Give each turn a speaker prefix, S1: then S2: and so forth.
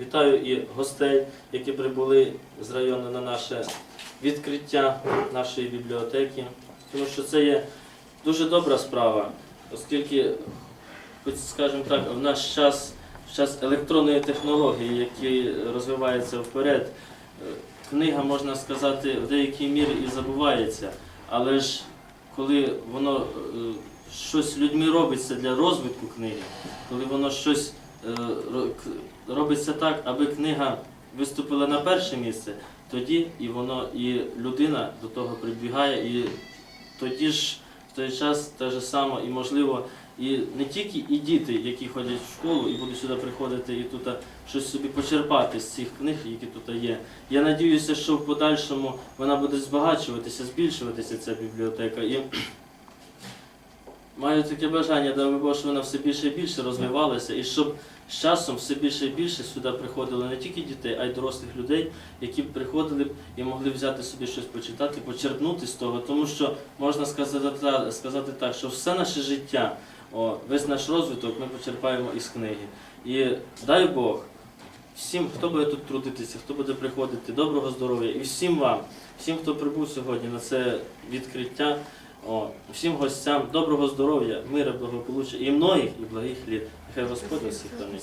S1: Вітаю і гостей, які прибули з району на наше відкриття нашої бібліотеки, тому що це є дуже добра справа, оскільки, скажімо так, в наш час, в час електронної технології, які розвиваються вперед, книга, можна сказати, в деякій мірі і забувається, але ж коли воно е, щось людьми робиться для розвитку книги, коли воно щось робиться так, аби книга виступила на перше місце, тоді і воно, і людина до того прибігає, і тоді ж в той час те ж саме, і можливо, і не тільки і діти, які ходять в школу і будуть сюди приходити і тут щось собі почерпати з цих книг, які тут є. Я надіюся, що в подальшому вона буде збагачуватися, збільшуватися ця бібліотека. І маю таке бажання, дай Бог, щоб вона все більше і більше розвивалася, і щоб з часом все більше і більше сюди приходило не тільки дітей, а й дорослих людей, які б приходили б і могли взяти собі щось почитати, почерпнути з того, тому що можна сказати, так, що все наше життя, весь наш розвиток ми почерпаємо із книги. І дай Бог. Всім, хто буде тут трудитися, хто буде приходити, доброго здоров'я і всім вам, всім, хто прибув сьогодні на це відкриття, о, всім гостям доброго здоров'я, мира, благополуччя і многих і благих літ. Нехай Господь вас всіх хранить.